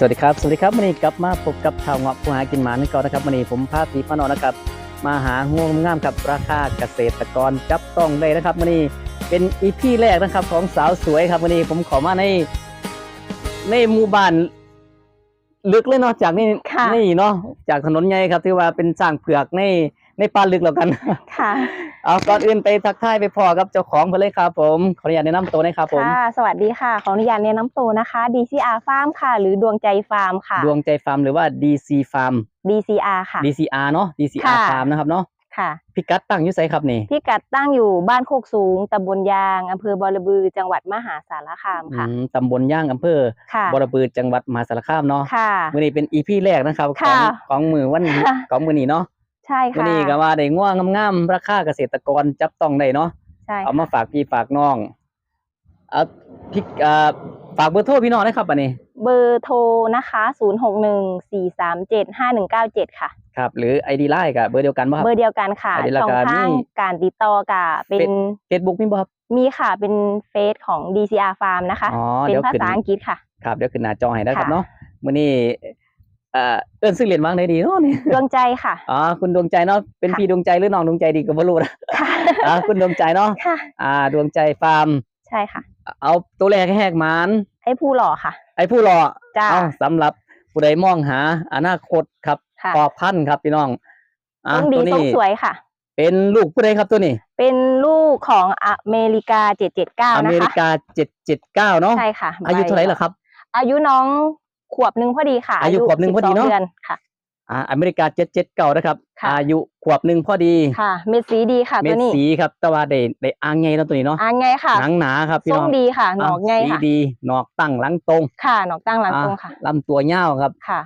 สวัสดีครับ สวัสดีครับวันนี้กลับมาพบกับชาวเงาะผู้หากินหมาในเก่อนนะครับวันนี้ผมพาตีพานอนนะครับ มาหาห่วงงามกับราคาเกษตรกรจับต้องได้นะครับวันนี้เป็นอีพีแรกนะครับของสาวสวยครับวันนี้ผมขอมาในในหมู่บ้านลึกเลยเนาะจากนี่ค่ะ นี่เนาะจากถนนใหญ่ครับที่ว่าเป็นสร้างเผือกใน ในป่าลึกแล้วกันค่ะเอาก่อนอื่นไปทักทายไปพอกับเจ้าของเพิ่นเลยครับผมขออนุญาตแนะนำตัวหนะครับผมค่ะสวัสดีค่ะขออนุญาตแนะนำตัวนะคะ DCR Farm ค่ะ หรือดวงใจฟาร์มค่ะ ดวงใจฟาร์มหรือว่า DC Farm DCR ค่ะ DCR เนาะ DCR ค่ะ Farm นะครับเนาะค่ะพิกัดตั้งอยู่ไสครับนี่พี่กัดตั้งอยู่บ้านโคกสูงตำบลยางอำเภอบอระบือจังหวัดมหาสารคามค่ะอืมตำบลย่างอำเภอค่ะบรบือจังหวัดมหาสารคามเนาะค่ะมื้อนี้เป็น EP แรกนะครับของค่ะของมือวันค่ะของมื้อนี้เนาะ ใช่มื้อค่ะนี้ก็ว่าได้ง่วงงามๆราคาเกษตรกรจับต้องได้เนาะใช่เอาค่ะมาฝากพี่ฝากน้องเอาพี่เอ่อฝากเบอร์โทรพี่น้องนะครับอันนี้ เบอร์โทรนะคะ0614375197ค่ะ ครับหรือ ID Line ก็เบอร์เดียวกันบ่ครับ เบอร์เดียวกันค่ะอันนี้ราช่องคาทางนี่การติดต่อกับเป็น Facebook มีบ่ครับ มีค่ะเป็นเฟซของ DCR Farm นะคะอ๋อเป็เดี๋นยวภาขึ้นษาอังกฤษค่ะ ครับเดี๋ยวขึ้นหน้าจอให้นะครับค่ะเนาะมื้อนี้เอ่อเอิ้นซื้อเหรียญวางได้ดีเนาะนี่ดวงใจค่ะอ๋อคุณดวงใจเนาะเป็นค่ะพี่ดวงใจหรือน้องดวงใจดีก็บ่รู้นะค่ะอ่าคุณดวงใจเนาะค่ะอ่าดวงใจฟาร์มใช่ค่ะ เอาตัวแรกให้แหกหมานไอ้ผู้หล่อค่ะ ไอ้ผู้รอจ้าเอาสำหรับผู้ใดมองหาอนาคตครับค่ะพอพันธุ์ครับพี่น้องอ่าต้องดีตัวต้องนี้สวยค่ะ เป็นลูกผู้ใดครับตัวนี้ เป็นลูกของอเมริกา779อนะเมริคะกาเจ็ดเจ็ดเก้าเนาะใช่ค่ะ อายุเท่าไหร่ล่ะครับ อายุน้อง ขวบหนึ่งพอดีค่ะอายุขวบหนึ่งพอดีเนอะ12ดือนค่ะอ่าอเมริกาเจ็ดเจ็ดเก้านะครับค่ะอายุขวบหนึ่งพอดีค่ะ เม็ดสีดีค่ะเม็ตัดวนี้สีครับแต่ว่าได้ได้อ่างไงเนาะตัวนี้เนาะอ่าไงค่ะหนังหนาครับพี่ทรน้งองดีค่ะหนอกไงสีค่ะดีหนอกตั้งหลังตรงค่ะหนอกตั้งหลังอ่าตรงค่ะลำตัวยาวครับค่ะ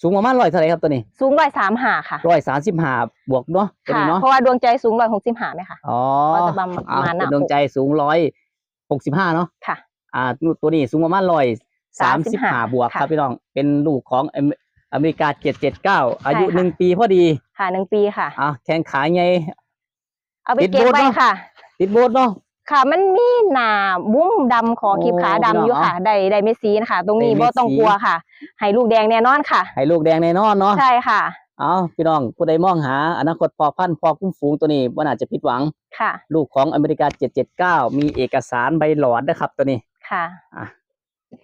สูงประมาณร้อยเท่าไหร่ครับตัวนี้ สูงร้อยสามหาค่ะร้อยสามสิบห้าบวกเนาะตัวค่ะนี้เนาะเพราะว่าดวงใจสูงร้อยหกสิบหาไหมคะอ๋อก็จะประมาณอ่หน้าเป็นดวงอกใจสูงร้อยหกสิบห้าเนาะค่ะ อ่าตัวนี้สูงประมาณร้อย สามสิบห้า35บวกครับค่ะพี่น้องเป็นลูกของอเมอเมริกาเจ็ดเจ็ดเก้าอายุใช่ค่ะหนึ่งปีพอดีค่ะหนึ่งปีค่ะอะแข้งขาไงเอาไปติดเก็บโบสถ์ไว้เนอะค่ะ ติดโบสเนาะค่ะมันมีหนาบุ้มดำของโอ้คลิปขาดำพี่น้องอยู่ค่ะได้ได้เม็ดสีนะคะ ตรงนี้ได้เม็บ่ดต้องสีกลัวค่ะ ให้ลูกแดงแน่นอนค่ะ ให้ลูกแดงแน่นอนเนาะใช่ค่ะเอาพี่น้องผู้ใดมองหา อนาคตพอพันธุ์พอคุ้มฝูงตัวนี้ว่าน่าจะผิดหวังค่ะ ลูกของอเมริกาเจ็ดเจ็ดเก้ามีเอกสารใบหลอดนะครับตัวนี้ค่ะอะ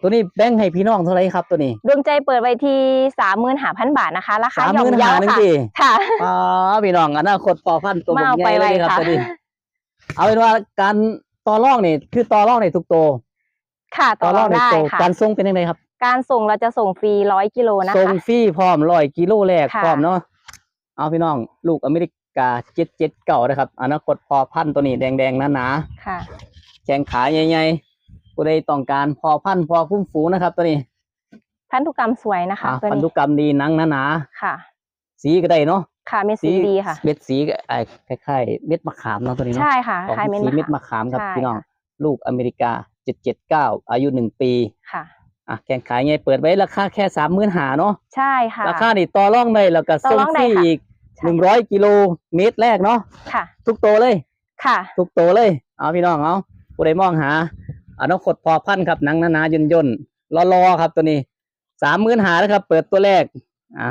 ตัวนี้แบ่งให้พี่น้องเท่าไหรครับตัวนี้ดวงใจเปิดไว้ที่สามหมื่นห้าพันบาทนะคะ ราคาสามหย่อมมื่นเยาห้าหนึ่งค่ะทีค่ะ อ๋อพี่น้องอนาคตพอพันธุ์ตัวมาผมเอาใหไปญ่เลไว้ยครับค่ะ ตัวนี้ เอาเป็นว่าการต่อรองนี่คือต่อรองในทุกตัวค่ะต่อรองในได้ตัวค่ะ การส่งเป็นยังไงครับการส่งเราจะส่งฟรีร้อยกิโลนะส่งคะ ฟรีพร้อมร้อยกิโลแรกค่ะ พร้อมเนาะเอาพี่น้องลูกอเมริกาเจ็ดเจ็ดเก่านะครับ อนาคตพอพันธุ์ตัวนี้แดงๆหนาๆ ค่ะ แข้งขาใหญ่ๆ ผู้ใดต้องการพอพันธุ์พอคุ้มฝูงนะครับ ตัวนี้พันธุกรรมสวยนะคะอะตัวพันนี้ธุกรรมดีหนังหนาค่ะ ๆสีก็ได้เนาะค่ะเม็ดสีดีค่ะ เม็ดสีก็ไอ้คล้ายๆเม็ดมะขามเนาะตัวนี้เนาะ ใช่ค่ะออกคล้ายเม็ดสีมะเม็ดขามมะขามครับใช่ พี่น้องค่ะลูกอเมริกาเจ็ดเจ็ดเก้าอายุหนึ่งปีค่ะ อะแข่งขายไงเปิดไว้ราคาแค่สามหมื่นหาเนาะใช่ค่ะ ราคานี่ต่อรองได้แล้วก็ต่อส่งรองฟได้รีค่ะ อีกใช่หนึ่งร้อยกิโลเมตรแรกเนาะค่ะ ทุกโตวเลย ค่ะ ทุกโตวเลย เอาพี่น้องเอาผู้ใดมองหา อนาคตพอพันธุ์ครับหนังหนาๆย่นย่นๆรอๆครับตัวนี้สามหมื่นหานะครับ เปิดตัวแรกอะ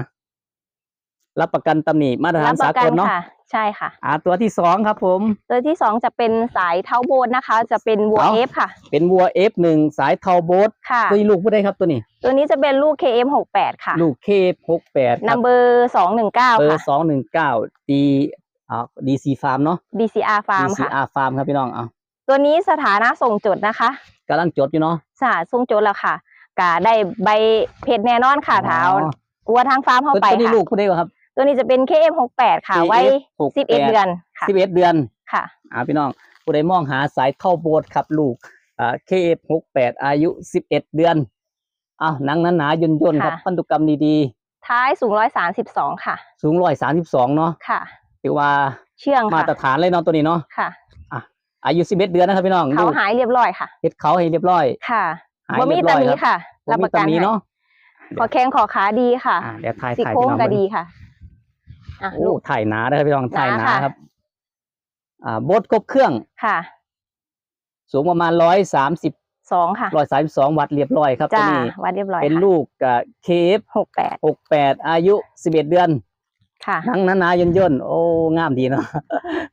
รับประกันตำหนิมาตรฐารันบปสาระกักนลเนาะค่ะใช่ค่ะ อ่า ตัวที่สองครับผม ตัวที่สองจะเป็นสายเท้าโบนนะคะ จะเป็นวัวเอาเอฟค่ะ เป็นวัว F1 สายเทาโบสค่ะตัวนี้ลูกผู้ใดครับตัวนี้ ตัวนี้จะเป็นลูก KM68 ค่ะ ลูกเคหกแปดนัมเบอร์สองหนึ่งเก้าเบอค่ะร์สองหนึ่งเก้าดีอ่าดีซีฟาร์มเนาะ DCR Farm ค่ะ DCR Farm ครับพี่น้องเอา ตัวนี้สถานะส่งจดนะคะกำลังจดอยู่เนาะสถานะส่งจดแล้วค่ะกะได้ใบเพชรแน่นอนค่ะเท้าอ๋อกลัวทางฟาร์มเข้าตัวไปตัวนี้ค่ะลูกผู้ใดวะครับ ตัวนี้จะเป็น KM68 ค่ะ ไว้ KF68 สิบเอ็ดเดือนค่ะสิบเอ็ดเดือนค่ะอ่าพี่น้องผู้ใดมองหาสายเท่าโบสครับลูกอ่า KF หกแปดอายุสิบเอ็ดเดือนอ้าวหนังหนาๆย่นย่นๆครับค่ะพันธุกรรมดีท้ายสูงร้อยสามสิบสองค่ะๆสูงร้อยสามสิบสองเนาะค่ะถือว่าเชื่องมาค่ะตรฐานเลยเนาะตัวนี้เนาะค่ะ อายุสิบเอ็ดเดือนนะครับพี่น้องเขาลูกหายเรียบร้อยค่ะเฮ็ดเขาให้เรียบร้อยค่ะหายบ่มีเรียบร้อยตำหนี้ครับค่ะรับประกันบ่มีตำหนี้ให้เนาะขอแข้งขอขาดีค่ะอ่าเดี๋ยวถ่ายซี่ถ่ายโครพี่งน้องก็เบิ่งดีค่ะอะโอ้ลูกถ่ายหนานะครับพี่น้องถ่ายหหนานาค่ะครับ อ่าโบสครบเครื่องค่ะ สูงประมาณร้อยสามสิบสองค่ะร้อยสามสิบสองวัดเรียบร้อยครับตัวจ้านี้วัดเรียบร้อยเป็นค่ะลูกกับเคฟหกแปดหกแปดอายุสิบเอ็ดเดือน ค่ะหนังหนาๆย่นย่นๆโอ้งามดีเนาะ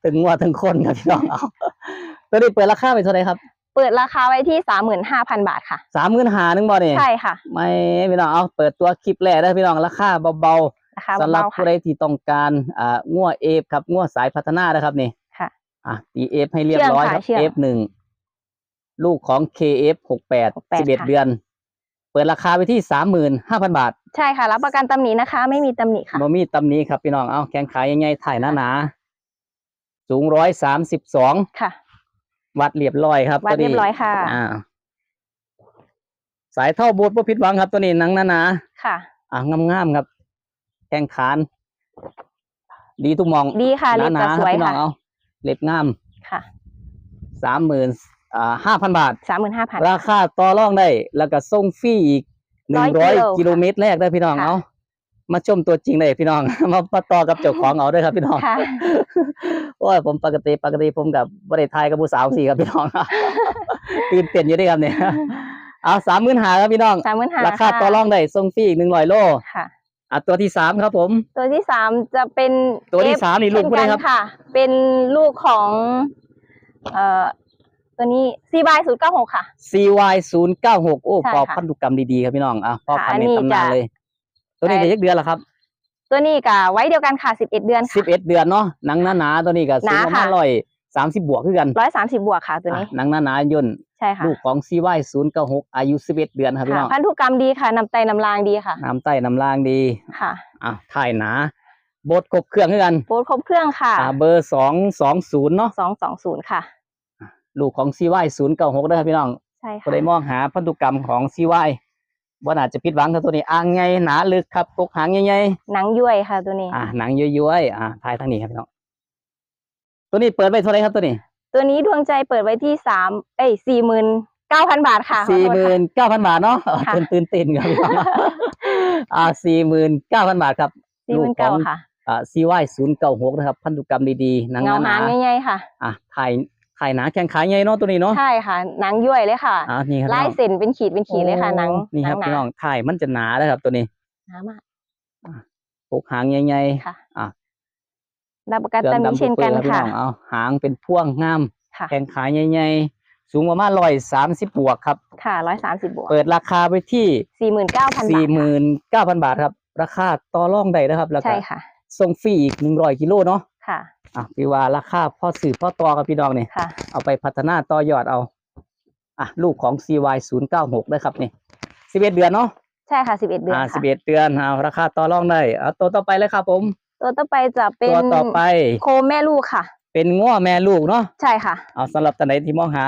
ถึงว่าถึงคนครับพี่น้องเอาตัวนี้เปิดราคาไปเท่าไหร่ครับ เปิดราคาไว้ที่สามหมื่นห้าพันบาทค่ะสามหมื่นหานึงบ่เนี่ยใช่ค่ะ ไม่พี่น้องเอาเปิดตัวคลิปแรกได้พี่น้องราคาเบาราคาๆสำหรับเบาๆผู้ค่ะใดที่ต้องการอ่างัวเอฟครับงัวสายพัฒนานะครับนี่ค่ะอะตีเอฟให้เรียบร้อยครับเชื่อมเอค่ะฟหนึ่งลูกของ KF หกแปดสิบเอ็ดค่ะเดือน เปิดราคาไปที่สามหมื่นห้าพันบาทใช่ค่ะ รับประกันตำหนินะคะ ไม่มีตำหนิค่ะบ่มีตำหนี้ครับพี่น้อง เอาแข้งขายยังไงถ่ายหนาหนาๆสูงร้อยสามสิบสองค่ะ วัดเรียบร้อยครับวัดตัวนี้เรียบร้อยค่ะ อ่า สายเท่าบูทบ่ผิดหวังครับตัวนี้หนังหนาหนาค่ะ ๆอะงามๆครับ แข้งขาน ดีทุกมองดีค่ะหเล็บนาจะๆคสรับวยพี่น้อค่ะงเอาเล็บงามค่ะ สามหมื่น อ่าห้าพันบาท สามหมื่นห้าพัน ราคาต่อรองได้ แล้วก็ส่งฟรีอีกหนึ่งร้อย100กิโลเมตรแรกได้พี่น้องค่ะ เอามาชมตัวจริงเลยพี่น้อง มามาต่อกับเจ้าของเอาด้วยครับพี่น้อง ค่ะ โอ้ยผมปกติปกติผมกับบริไทยกับผู้สาวสี่ครับพี่น้อง ตื่นเต้นอยู่ด้วยครับเนี่ย เอาสามหมื่นหาครับพี่น้อง สามหมื่นห้าราคาต่อรองได้ส่งฟรีอีกหนึ่งร้อยโลค่ะ อะตัวที่สามครับผม ตัวที่สามจะเป็นตัวที่ F สามนี่ลูกผู้ใดครับ เช่นกันค่ะ เป็นลูกของ เอ่อ ตัวนี้ซีบายศูนย์เก้าหกค่ะ CY ศูนย์เก้าหกโอ้ใช่พอค่ะพันธุกรรมดีๆครับพี่น้องอะพอค่ะพันอันในนี้ตำนานจะเลย ตัวนี้ไปเด็กเดือนละครับตัวนี้กับไว้เดียวกันค่ะสิบเอ็ดเดือนสิบเอ็ดเดือนเนาะหนังหนาๆตัวนี้ก็สูงหนาประมาค่ะณร้อยสามสิบบวกคือกันร้อยสามสิบบวกค่ะ ตัวนี้อะหนังหนาๆย่นใช่ค่ะลูกของ CY ศูนย์เก้าหกอายุสิบเอ็ดเดือนครับพี่ค่ะน้องพันธุกรรมดีค่ะนำไตนำรางดีค่ะน้ำใต้น้ำล่างดีค่ะอะถ่ายหนาบดครบเครื่องคือกันโบสครบเครื่องค่ะอ่าเบอร์สองสองศูนย์เนาะสองสองศูนย์ค่ะ ลูกของ CY ศูนย์เก้าหกนะครับพี่น้องใช่ก็ค่ะได้มองหาพันธุกรรมของ CY ว่าน่าจะผิดหวังครับตัวนี้อ่างไงหนาลึกครับกกหางใหญ่หนังย้วยค่ะตัวนี้ๆอะหนังย้อยๆอะถ่ายทางนี้ครับพี่น้อง ตัวนี้เปิดไปเท่าไหรครับตัวนี้ตัวนี้ดวงใจเปิดไว้ที่สามเอ้ยสี่หมื่นเก้าพันบาทค่ะขอสี่โทษหมื่ค่ะนเก้าพันบาทเนาะค่ะ ตื่นตื่นเต้นครับพี่น้องอ่าสี่หมื่นเก้าพันบาทครับ สี่หมื่นเก้าค่ะ อ่า CY ศูนย์เก้าหกนะครับ พันธุกรรมดีๆหนังเงาหหานางใหญ่ๆค่ะๆอะถ่าย ถ่ายหนาแข้งขาใหญ่เนาะตัวนี้เนาะใช่ค่ะหนังย้วยเลยค่ะอ่านี่ครับลายพี่น้องเส้นเป็นขีดเป็นขีดเลยค่ะหนังโอ้นี่หคนัรับงหนาพี่น้องถ่ายมันจะหนาเลยครับ ตัวนี้หนามากปกหางใหญ่ค่ะอะรับประกันๆเครื่ตำหนิดำเช่นกันปื้อยๆรับพี่ค่ะน้องเอาหางเป็นพ่วงงามค่ะแข้งขาใหญ่ๆสูงประมาณร้อยสามสิบบวกครับ ค่ะร้อยสามสิบบวก เปิดราคาไปที่สี่หมื่นเก้าพันบาสี่ทหมื่นเก้าพันบาทครับ ราคาต่อรองได้นะครับ แล้วก็ใช่ค่ะส่งฟรีอีกหนึ่งร้อยกิโลเนาะ ค่ะ อะพี่ว่าราคาพ่อสื่อพ่อต่อกับพี่น้องเนี่ยค่ะ เอาไปพัฒนาต่อยอดเอา อะลูกของ CY ศูนย์เก้าหกนะครับนี่สิบเอ็ดเดือนเนาะใช่ค่ะสิบเอ็ดเดือนอ่าสิค่ะบเอ็ดเดือนเอาราคาต่อรองได้เอาตัวต่อไปเลยครับผม ตัวต่อไปจะเป็นตัวต่อไปโคแม่ลูกค่ะ เป็นง้อแม่ลูกเนาะใช่ค่ะ เอาสำหรับท่านไหนที่มองหา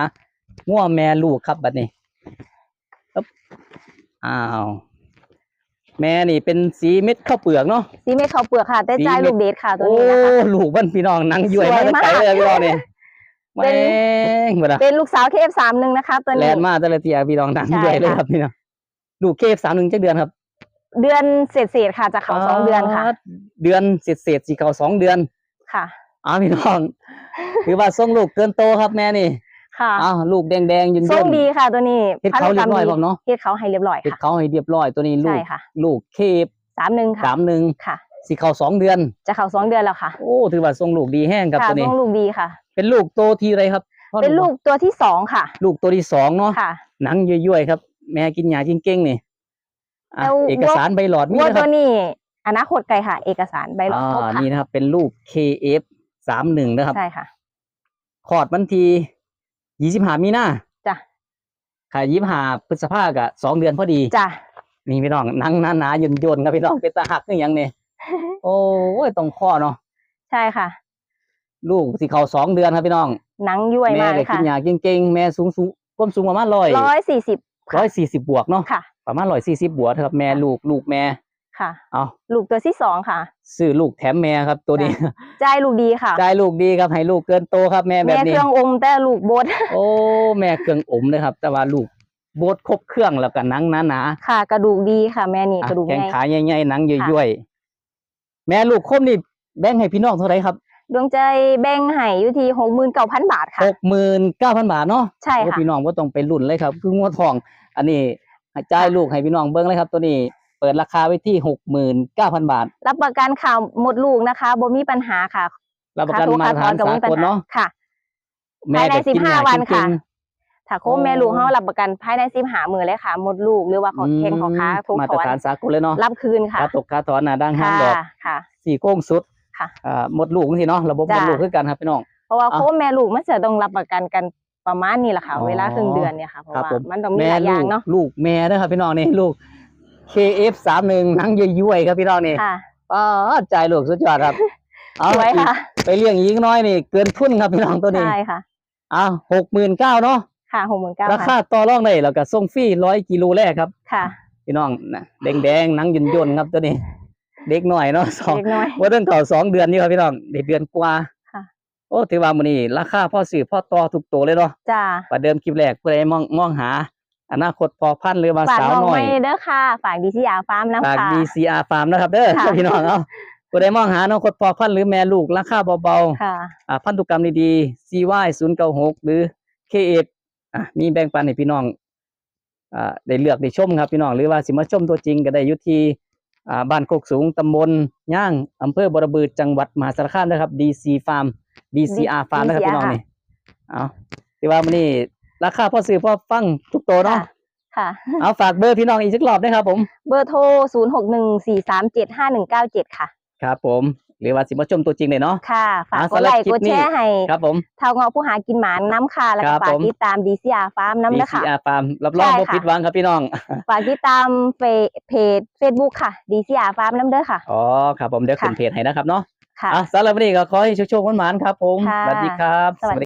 ง้อแม่ลูกครับบัดนี้อึ๊บอ้าว แม่นี่เป็นสีเม็ดข้าวเปลือกเนาะสีเม็ดขาวเปลือกค่ะแต่ใจายสีเม็ดลูกเดทค่ะตัวโอ้นี้นะคะลูกมันพี่น้องนั่งย้วยสวยมาแต่ไกลมากเลยพี่น้องเนี่ยเป็แม่นงบ่นะเป็นลูกสาวเคฟสามหนึ่งนะคะตัวแลนี้นมาแต่ละเทียพี่น้องนั่งใช่ย้วยเลยค่ะครับพี่น้องลูกเคฟสามหนึ่งจักเดือนครับ เดือนเศษๆค่ะจะเขาสองเดือนค่ะาเดือนเศษเศษๆสีเขาสองเดือนค่ะอ้าวพี่น้องถือว่าส่งลูกเกินโตครับแม่นี่ ค่ะอ้าวลูกแดงแดงๆยืนทรยืงนดีค่ะตัวนี้เฮ็ดเขาเรียบร้อยพันธุกผมเนาะเฮ็ดเขาให้เรียบร้อยเฮ็ดค่ะเขาให้เรียบร้อยตัวนี้ลูใช่กค่ะลูกเคฟสามหนึ่งค่ะสามหนึ่งค่ะสีเขาสองเดือน จะเขาสองเดือนแล้วค่ะ โอ้ถือว่าส่งลูกดีแห้งครับค่ะตัวนี้ทรงลูกดีค่ะ เป็นลูกโตทีไรครับพ่อเป็นลูกตัวที่สองค่ะ ลูกตัวที่สองเนาะค่ะหนังย่อยๆครับ แม่กินหยาเก่งๆนี่อะแล้วเอกสารใบหลอดมีวัวนะคตัรัวบนี้อนาคตไกลค่ะ เอกสารใบหลอดอ่าครบค่ะนี่นะครับ เป็นลูก KF สามหนึ่งนะครับใช่ค่ะคลอดวันที่ ยี่สิบห้ามีนาจ้ะค่ะยี่สิบห้าพฤษภาคมสองเดือนพอดีจ้ะนี่พี่น้องหนังหนาๆยนยนๆครับพี่น้องเป็นตาหักนี่ยังเนี่ยโอ้ยตรงข้อเนาะใช่ค่ะ ลูกสิเขาสองเดือนครับพี่น้องหนังย้วยแม่มากเลยกิค่ะนยาเก่งๆแม่สูงสูงความสูงประมาณร้อยร้อยสี่สิบร้อยสี่สิบบวกเนาะค่ะประมาณร้อยสี่สิบบวกครับแม่ลูกลูกแม่ ค่ะ เอาลูกตัวที่สองค่ะซื้อลูกแถมแม่ครับ ตัวนี้ใจายลูกดีค่ะได้ลูกดีครับให้ลูกเกินโตครับแม่แบแม่บเคนี้รื่องอมแต่ลูกโบดโอ้แม่เครื่องอมเลยครับ แต่ว่าลูกโบดครบเครื่องแล้วก็หนังหนาๆค่ะ กระดูกดีค่ะ แม่นี่อะกระดูกแข้งง่ายขาใหญ่ๆหนังค่ะย่อยๆแม่ลูกคมนี่แบ่งให้พี่น้องเท่าไหรครับดวงใจแบ่งให้อยู่ที่หกหมื่นเก้าพันบาทค่ะหกหมื่นเก้าพันบาทเนาะใช่โอ้ค่ะพี่น้องว่าต้องไปรุ่นเลยครับ คืองวดทอง อันนี้ให้จ่ายลูกให้พี่น้องเบิ้งเลยครับ ตัวนี้เปิดราคาไว้ที่หกหมื่นเก้าพันบาท รับประกันข่าวหมดลูกนะคะบ่มีปัญหาค่ะรับประกันค่มาตรฐานกับสามีปัญกลหาเนาะค่ะแม่ภายในก็กิน15ยาวันกิค่ะเก่งถ้าโค้งแม่ลูกเฮารับประกันภายในสิบหามือเลยค่ะหมดลูกหรือว่าของอืมเข่งของค้าทุกมาถตรอนฐานสากลเลยเนาะรับคืนค่ะขาตกขาถอนหน้าดังห้างค่ะดอกค่ะสี่โก้งสุดค่ะอ่าหมดลูกสิเนาะระบบหมดจ้ะลูกคือกันครับพี่น้องเพราะว่าอะโค้งแม่ลูกมันจะต้องรับประกันกันประมาณนี้แหละค่ะอ๋อเวลาครึ่งเดือนเนี่ยค่ะเพราะครับว่าผมมันต้องมีแม่หลายอลูย่างกเนาะลูกแม่นะครับพี่น้องนี่ลูก KF สามหนึ่งนังยุ่ยๆครับพี่น้องนี่ค่ะ ป้าใจลูกสุดยอดครับ เอาสวยค่ะ อีกไปเลี้ยงอีกน้อยนี่ เกินทุนครับพี่น้องตัวนี้ใช่ค่ะ อ้าวหกหมื่นเก้าเนาะค่ะหกหมื่นเก้าราคาค่ะต่อรองได้แล้วก็ส่งฟรีร้อยกิโลแรกครับ ค่ะ พี่น้องนะแดงๆหนังยนยนๆครับตัวนี้ เด็กหน่อยเนาะสองเล็กน้อย ว่าเรื่องเก่าสองเดือนนี่ครับพี่น้องเด็กเดือนกว่าค่ะ โอ้ถือว่ามื้อนี้ราคาพ่อสื่อพ่อต่อทุกตัวเลยเนาะจ้าประเดิมคลิปแรกผู้ใดมองมองหา อนาคตพอพันธุ์หรือว่าฝากสาวน้องน้อยไว้เด้อค่ะ ฝากดีซีอาฟาร์มน้ำฝากค่ะ DCR Farm นะครับเด้อค่ะ พี่น้องเนาะผู้ใดมองหาอนาคตพอพันธุ์หรือแม่ลูกราคาเบาๆ ค่ะ อ่าพันธุกรรมดีๆ CY 0 9 6หรือ K8 อะมีแบ่งปันให้พี่น้องอ่าได้เลือกได้ชมครับพี่น้องหรือว่าสิมาชมตัวจริงก็ได้อยู่ที่อ่าบ้านโคกสูงตำบลย่างอำเภอบรบือจังหวัดมหาสารคามนะครับ DC Farm DCR Farm นะครับพี่น้องนี่เอาที่ว่ามันนี่ ราคาพอซื้อพอฟังทุกตัวเนาะค่ะค่ะ เอาฝากเบอร์พี่น้องอีกสักรอบนะครับผม เบอร์โทร0 6 1 4 3 7 5 1 9 7ค่ะ ครับผม หรือว่าสิมาชมตัวจริงเลยเนาะ ค่ะ ฝากอะกดไลค์สำหรับคลิกปดนี้แชร์ให้ครับผมเท่าเงาะผู้หากินหมาน้ำค่ะ แล้วคก็รับฝากผมติดตาม DCR Farm น้ำนะคะ DCR Farm รับรองใช่บ่ค่ะผิดหวังครับพี่น้อง ฝากติดตามเฟซเพจ Facebook ค่ะ DCR Farm น้ำเด้อค่ะ อ๋อ ครับผมเดี๋ยวขึ้นค่ะเพจให้นะครับเนาะค่ะอะสำหรับวันนี้ก็ขอให้โชคๆหวานๆครับผมค่ะสวัสดีครับสวัสดี